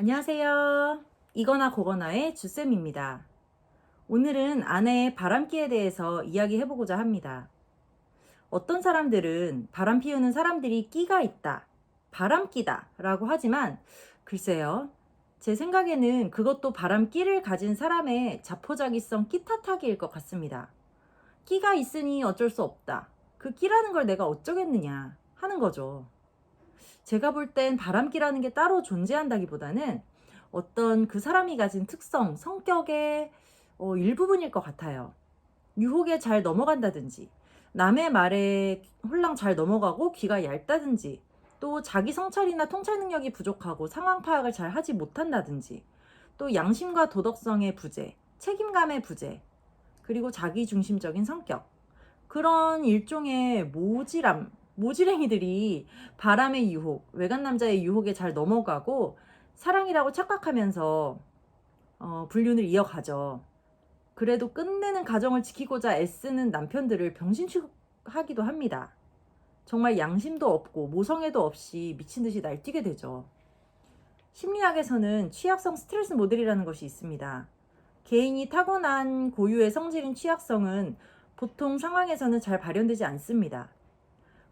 안녕하세요. 이거나 고거나의 주쌤입니다. 오늘은 아내의 바람기에 대해서 이야기해보고자 합니다. 어떤 사람들은 바람 피우는 사람들이 끼가 있다, 바람기다 라고 하지만 글쎄요. 제 생각에는 그것도 바람기를 가진 사람의 자포자기성 끼 탓하기일 것 같습니다. 끼가 있으니 어쩔 수 없다. 그 끼라는 걸 내가 어쩌겠느냐 하는 거죠. 제가 볼 땐 바람기라는 게 따로 존재한다기보다는 어떤 그 사람이 가진 특성, 성격의 어, 일부분일 것 같아요. 유혹에 잘 넘어간다든지, 남의 말에 홀랑 잘 넘어가고 귀가 얇다든지, 또 자기 성찰이나 통찰 능력이 부족하고 상황 파악을 잘 하지 못한다든지, 또 양심과 도덕성의 부재, 책임감의 부재, 그리고 자기 중심적인 성격. 그런 일종의 모지람, 모지랭이들이 바람의 유혹, 외간 남자의 유혹에 잘 넘어가고 사랑이라고 착각하면서 어, 불륜을 이어가죠. 그래도 끝내는 가정을 지키고자 애쓰는 남편들을 병신 취급하기도 합니다. 정말 양심도 없고 모성애도 없이 미친 듯이 날뛰게 되죠. 심리학에서는 취약성 스트레스 모델이라는 것이 있습니다. 개인이 타고난 고유의 성질인 취약성은 보통 상황에서는 잘 발현되지 않습니다.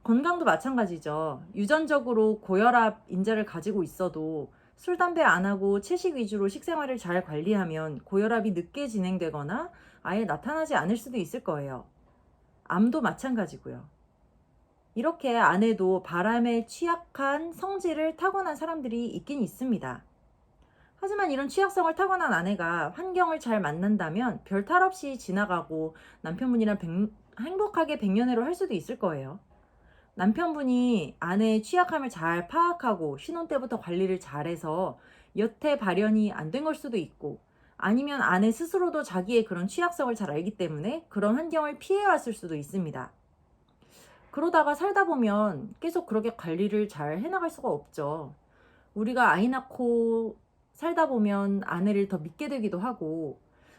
건강도 마찬가지죠. 유전적으로 고혈압 인자를 가지고 있어도 술, 담배 안 하고 채식 위주로 식생활을 잘 관리하면 고혈압이 늦게 진행되거나 아예 나타나지 않을 수도 있을 거예요. 암도 마찬가지고요. 이렇게 아내도 바람에 취약한 성질을 타고난 사람들이 있긴 있습니다. 하지만 이런 취약성을 타고난 아내가 환경을 잘 만난다면 별 탈 없이 지나가고 남편분이랑 백- 행복하게 백년해로 할 수도 있을 거예요. 남편분이 아내의 취약함을 잘 파악하고 신혼 때부터 관리를 잘해서 여태 발현이 안 된 걸 수도 있고 아니면 아내 스스로도 자기의 그런 취약성을 잘 알기 때문에 그런 환경을 피해왔을 수도 있습니다. 그러다가 살다 보면 계속 그렇게 관리를 잘 해나갈 수가 없죠. 우리가 아이 낳고 살다 보면 아내를 더 믿게 되기도 하고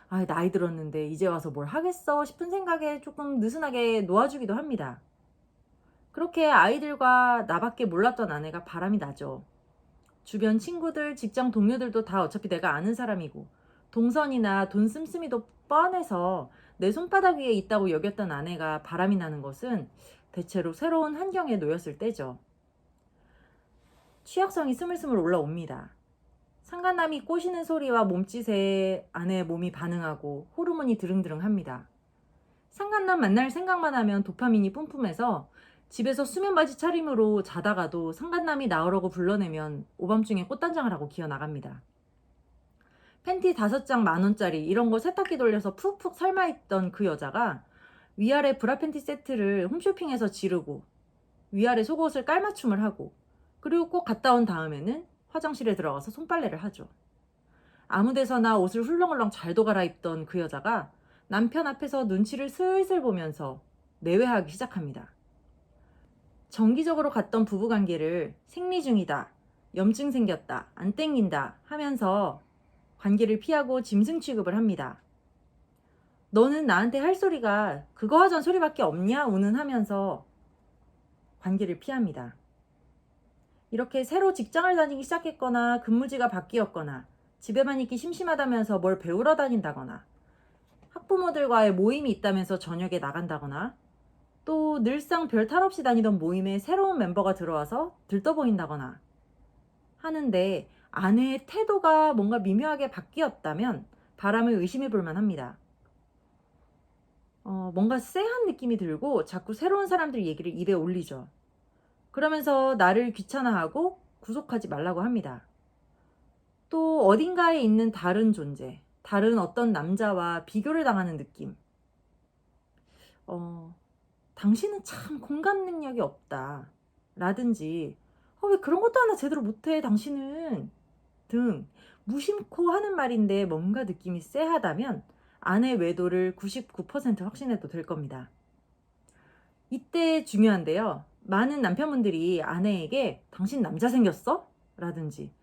아, 나이 들었는데 이제 와서 뭘 하겠어 싶은 생각에 조금 느슨하게 놓아주기도 합니다. 그렇게 아이들과 나밖에 몰랐던 아내가 바람이 나죠. 주변 친구들, 직장 동료들도 다 어차피 내가 아는 사람이고, 동선이나 돈 씀씀이도 뻔해서 내 손바닥 위에 있다고 여겼던 아내가 바람이 나는 것은 대체로 새로운 환경에 놓였을 때죠. 취약성이 스물스물 올라옵니다. 상간남이 꼬시는 소리와 몸짓에 아내의 몸이 반응하고 호르몬이 드릉드릉 합니다. 상간남 만날 생각만 하면 도파민이 뿜뿜해서 집에서 수면 바지 차림으로 자다가도 상간남이 나오라고 불러내면 오밤중에 꽃단장을 하고 기어 나갑니다. 팬티 다섯 장 만 원짜리 이런 거 세탁기 돌려서 푹푹 삶아있던 그 여자가 위아래 브라 팬티 세트를 홈쇼핑에서 지르고 위아래 속옷을 깔맞춤을 하고 그리고 꼭 갔다 온 다음에는 화장실에 들어가서 손빨래를 하죠. 아무 데서나 옷을 훌렁훌렁 잘도 갈아입던 그 여자가 남편 앞에서 눈치를 슬슬 보면서 내외하기 시작합니다. 정기적으로 갔던 부부관계를 생리 중이다, 염증 생겼다, 안 땡긴다 하면서 관계를 피하고 짐승 취급을 합니다. 너는 나한테 할 소리가 그거 하전 소리밖에 없냐? 운운하면서 관계를 피합니다. 이렇게 새로 직장을 다니기 시작했거나 근무지가 바뀌었거나 집에만 있기 심심하다면서 뭘 배우러 다닌다거나 학부모들과의 모임이 있다면서 저녁에 나간다거나 또 늘상 별 탈 없이 다니던 모임에 새로운 멤버가 들어와서 들떠 보인다거나 하는데 아내의 태도가 뭔가 미묘하게 바뀌었다면 바람을 의심해 볼 만합니다. 어, 뭔가 쎄한 느낌이 들고 자꾸 새로운 사람들 얘기를 입에 올리죠. 그러면서 나를 귀찮아하고 구속하지 말라고 합니다. 또 어딘가에 있는 다른 존재, 다른 어떤 남자와 비교를 당하는 느낌. 어, 당신은 참 공감 능력이 없다. 라든지, 어, 왜 그런 것도 하나 제대로 못해, 당신은. 등 무심코 하는 말인데 뭔가 느낌이 쎄하다면 아내 외도를 99% 확신해도 될 겁니다. 이때 중요한데요. 많은 남편분들이 아내에게 당신 남자 생겼어? 라든지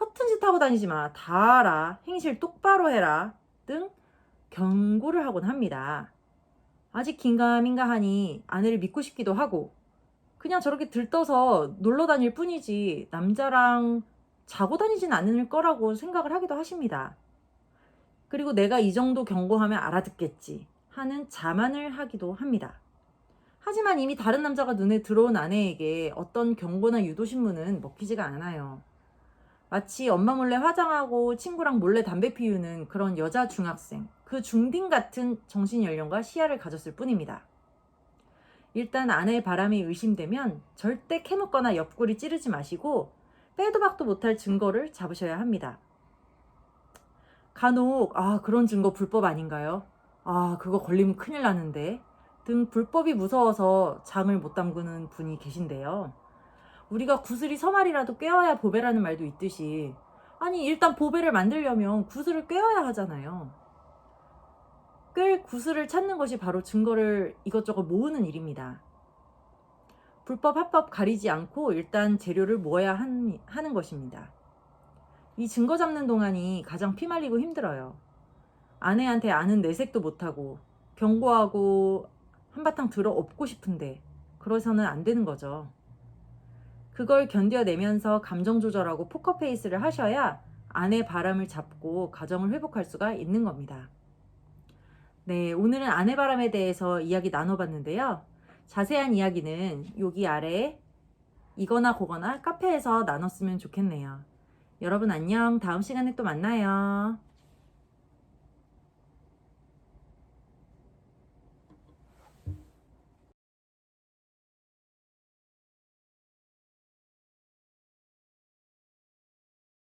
허튼 짓 하고 다니지 마. 다 알아. 행실 똑바로 해라. 등 경고를 하곤 합니다. 아직 긴가민가 하니 아내를 믿고 싶기도 하고 그냥 저렇게 들떠서 놀러 다닐 뿐이지 남자랑 자고 다니진 않을 거라고 생각을 하기도 하십니다. 그리고 내가 이 정도 경고하면 알아듣겠지 하는 자만을 하기도 합니다. 하지만 이미 다른 남자가 눈에 들어온 아내에게 어떤 경고나 유도신문은 먹히지가 않아요. 마치 엄마 몰래 화장하고 친구랑 몰래 담배 피우는 그런 여자 중학생, 그 중딩 같은 정신연령과 시야를 가졌을 뿐입니다. 일단 아내의 바람이 의심되면 절대 캐묻거나 옆구리 찌르지 마시고 빼도 박도 못할 증거를 잡으셔야 합니다. 간혹, 아, 그런 증거 불법 아닌가요? 아, 그거 걸리면 큰일 나는데. 등 불법이 무서워서 장을 못 담그는 분이 계신데요. 우리가 구슬이 서말이라도 꿰어야 보배라는 말도 있듯이, 아니, 일단 보배를 만들려면 구슬을 꿰어야 하잖아요. 끌 구슬을 찾는 것이 바로 증거를 이것저것 모으는 일입니다. 불법, 합법 가리지 않고 일단 재료를 모아야 한- 하는 것입니다. 이 증거 잡는 동안이 가장 피말리고 힘들어요. 아내한테 아는 내색도 못하고 경고하고 한바탕 들어 업고 싶은데 그러서는 안 되는 거죠. 그걸 견뎌내면서 감정 조절하고 포커페이스를 하셔야 아내 바람을 잡고 가정을 회복할 수가 있는 겁니다. 네, 오늘은 아내 바람에 대해서 이야기 나눠봤는데요. 자세한 이야기는 여기 아래 이거나 그거나 카페에서 나눴으면 좋겠네요. 여러분 안녕. 다음 시간에 또 만나요.